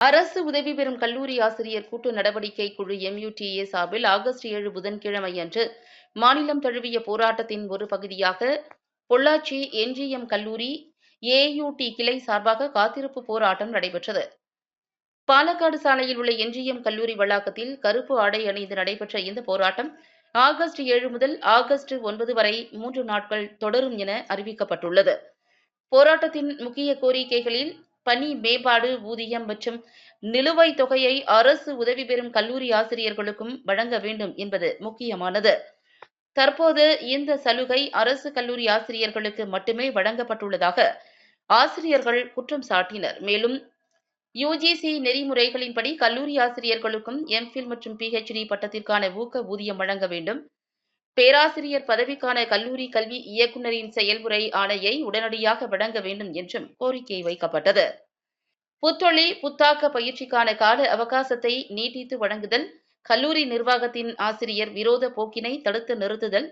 அரசு உதவி பெறும் கல்லூரி ஆசிரியர் கூட்டு நடவடிக்கை குழு எம்யூடிஏ சார்பில் ஆகஸ்ட் ஏழு புதன்கிழமை அன்று மாநிலம் தழுவிய போராட்டத்தின் ஒரு பகுதியாக பொள்ளாச்சி என்ஜிஎம் கல்லூரி ஏயுடி கிளை சார்பாக காத்திருப்பு போராட்டம் நடைபெற்றது. பாலக்காடு சாலையில் உள்ள என்ஜிஎம் கல்லூரி வளாகத்தில் கருப்பு ஆடை அணிந்து நடைபெற்ற இந்த போராட்டம் ஆகஸ்ட் ஏழு முதல் ஆகஸ்ட் ஒன்பது வரை மூன்று நாட்கள் தொடரும் என அறிவிக்கப்பட்டுள்ளது. போராட்டத்தின் முக்கிய கோரிக்கைகளில் பணி மேம்பாடு ஊதியம் மற்றும் நிலுவைத் தொகையை அரசு உதவி பெறும் கல்லூரி ஆசிரியர்களுக்கும் வழங்க வேண்டும் என்பது முக்கியமானது. தற்போது இந்த சலுகை அரசு கல்லூரி ஆசிரியர்களுக்கு மட்டுமே வழங்கப்பட்டுள்ளதாக ஆசிரியர்கள் குற்றம் சாட்டினர். மேலும் யுஜிசி நெறிமுறைகளின்படி கல்லூரி ஆசிரியர்களுக்கும் எம்ஃபில் மற்றும் பிஹெச்டி பட்டத்திற்கான ஊக்க ஊதியம் வழங்க வேண்டும். பேராசிரியர் பதவிக்கான கல்லூரி கல்வி இயக்குநரின் செயல்முறை ஆணையை உடனடியாக வழங்க வேண்டும் என்றும் கோரிக்கை வைக்கப்பட்டது. புத்தொழி புத்தாக்க பயிற்சிக்கான கால அவகாசத்தை நீட்டித்து வழங்குதல் கல்லூரி நிர்வாகத்தின் ஆசிரியர் விரோத போக்கினை தடுத்து நிறுத்துதல்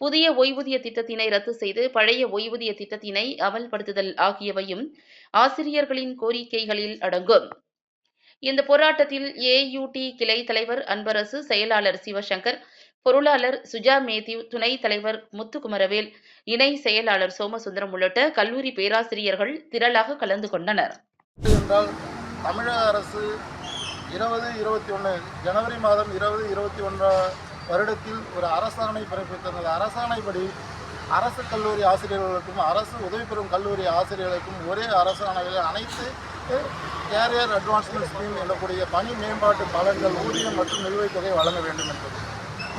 புதிய ஓய்வூதிய திட்டத்தினை ரத்து செய்து பழைய ஓய்வூதிய திட்டத்தினை அமல்படுத்துதல் ஆகியவையும் ஆசிரியர்களின் கோரிக்கைகளில் அடங்கும். இந்த போராட்டத்தில் ஏயுடி கிளை தலைவர் அன்பரசு செயலாளர் சிவசங்கர் பொருளாளர் சுஜா மேத்யூ துணைத் தலைவர் முத்துக்குமரவேல் இணை செயலாளர் சோமசுந்தரம் உள்ளிட்ட கல்லூரி பேராசிரியர்கள் திரளாக கலந்து கொண்டனர். என்றால் தமிழக அரசு இருபது இருபத்தி ஒன்று ஜனவரி மாதம் இருபது இருபத்தி ஒன்றாம் வருடத்தில் ஒரு அரசாணை பிறப்பித்தது அரசாணைப்படி அரசு கல்லூரி ஆசிரியர்களுக்கும் அரசு உதவி பெறும் கல்லூரி ஆசிரியர்களுக்கும் ஒரே அரசாணையில் அனைத்து கேரியர் அட்வான்ஸ்மெண்ட் ஸ்கீம் எனக்கூடிய பணி மேம்பாட்டு பலன்கள் ஊதியம் மற்றும் நிலுவைத் தொகை வழங்க வேண்டும் என்பது.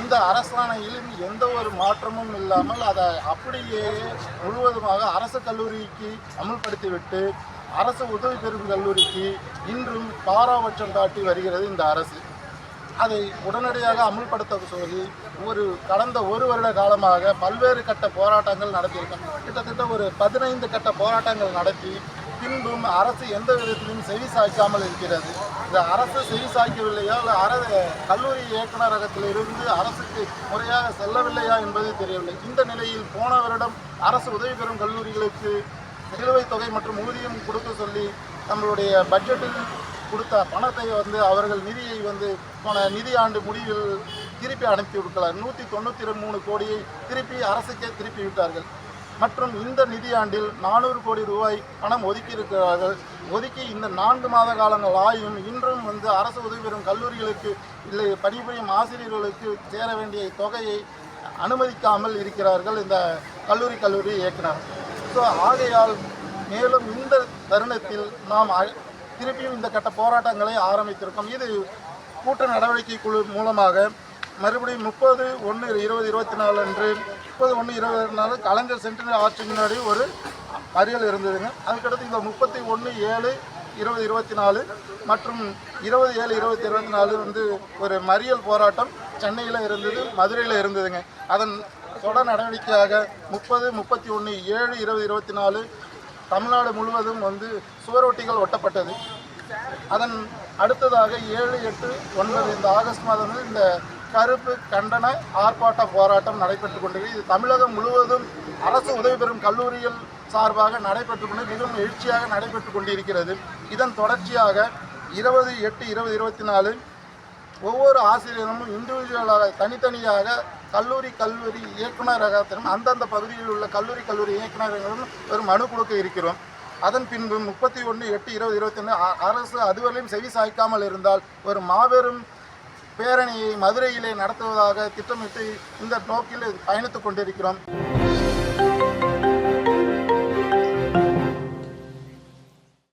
இந்த அரசாணையில் எந்த ஒரு மாற்றமும் இல்லாமல் அதை அப்படியே முழுவதுமாக அரசு கல்லூரிக்கு அமல்படுத்திவிட்டு அரசு உதவி பெறும் கல்லூரிக்கு இன்றும் பாராபட்சம் காட்டி வருகிறது இந்த அரசு. அதை உடனடியாக அமுல்படுத்த சொல்லி ஒரு கடந்த ஒரு வருட காலமாக பல்வேறு கட்ட போராட்டங்கள் நடத்தியிருக்கோம் கிட்டத்தட்ட ஒரு பதினைந்து கட்ட போராட்டங்கள் நடத்தி பின்பும் அரசு எந்த விதத்திலும் செவி சாய்க்காமல் இருக்கிறது. இந்த அரசு செவி சாய்க்கவில்லையா? இல்லை அரசு கல்லூரி இயக்குநரகத்திலிருந்து அரசுக்கு முறையாக செல்லவில்லையா என்பது தெரியவில்லை. இந்த நிலையில் போன வருடம் அரசு உதவி பெறும் கல்லூரிகளுக்கு நிலுவைத் தொகை மற்றும் ஊதியம் கொடுக்க சொல்லி நம்மளுடைய பட்ஜெட்டில் கொடுத்த பணத்தை வந்து அவர்கள் நிதியை வந்து போன நிதி ஆண்டு முடிவில் திருப்பி அனுப்பி விட்டார் நூற்றி தொண்ணூற்றி மூணு கோடியை திருப்பி அரசுக்கே திருப்பி விட்டார்கள். மற்றும் இந்த நிதியாண்டில் நானூறு கோடி ரூபாய் பணம் ஒதுக்கி இருக்கிறார்கள் ஒதுக்கி இந்த நான்கு மாத காலங்கள் ஆயும் இன்றும் வந்து அரசு உதவி பெறும் கல்லூரிகளுக்கு இல்லை பணிபுரியும் ஆசிரியர்களுக்கு சேர வேண்டிய தொகையை அனுமதிக்காமல் இருக்கிறார்கள் இந்த கல்லூரி கல்லூரி இயக்குனர். ஸோ ஆகையால் மேலும் இந்த தருணத்தில் நாம் திருப்பியும் இந்த கட்ட போராட்டங்களை ஆரம்பித்திருக்கோம். இது கூட்ட நடவடிக்கை குழு மூலமாக மறுபடியும் முப்பது ஒன்று இருபது இருபத்தி நாலு அன்று முப்பது ஒன்று இருபது நாலு கலைஞர் சென்டினரி ஆட்சி முன்னாடி ஒரு மறியல் இருந்ததுங்க. அதுக்கடுத்து இந்த முப்பத்தி ஒன்று ஏழு இருபது இருபத்தி நாலு மற்றும் இருபது ஏழு இருபத்தி இருபத்தி நாலு வந்து ஒரு மறியல் போராட்டம் சென்னையில் இருந்தது மதுரையில் இருந்ததுங்க. அதன் தொடர் நடவடிக்கையாக முப்பது முப்பத்தி ஒன்று ஏழு இருபது இருபத்தி நாலு தமிழ்நாடு முழுவதும் வந்து சுவரொட்டிகள் ஒட்டப்பட்டது. அதன் அடுத்ததாக ஏழு எட்டு ஒன்பது இந்த ஆகஸ்ட் மாதம் இந்த கருப்பு கண்டன ஆர்ப்பாட்ட போராட்டம் நடைபெற்று கொண்டிருக்கிறது. இது தமிழகம் முழுவதும் அரசு உதவி பெறும் கல்லூரிகள் சார்பாக நடைபெற்று கொண்டு மிகவும் எழுச்சியாக நடைபெற்றுக் கொண்டிருக்கிறது. இதன் தொடர்ச்சியாக இருபது எட்டு இருபது இருபத்தி நாலு ஒவ்வொரு ஆசிரியரும் இண்டிவிஜுவலாக தனித்தனியாக கல்லூரி கல்லூரி இயக்குநரகத்திலும் அந்தந்த பகுதியில் உள்ள கல்லூரி கல்லூரி இயக்குநரகங்களும் ஒரு மனு கொடுக்க இருக்கிறோம். அதன் பின்பு முப்பத்தி ஒன்று எட்டு இருபது இருபத்தி ஒன்று அரசு அதுவரையும் செவி சாய்க்காமல் இருந்தால் ஒரு மாபெரும் பேரணியை மதுரையிலே நடத்துவதாக திட்டமிட்டு இந்த நோக்கில் பயணித்துக் கொண்டிருக்கிறோம்.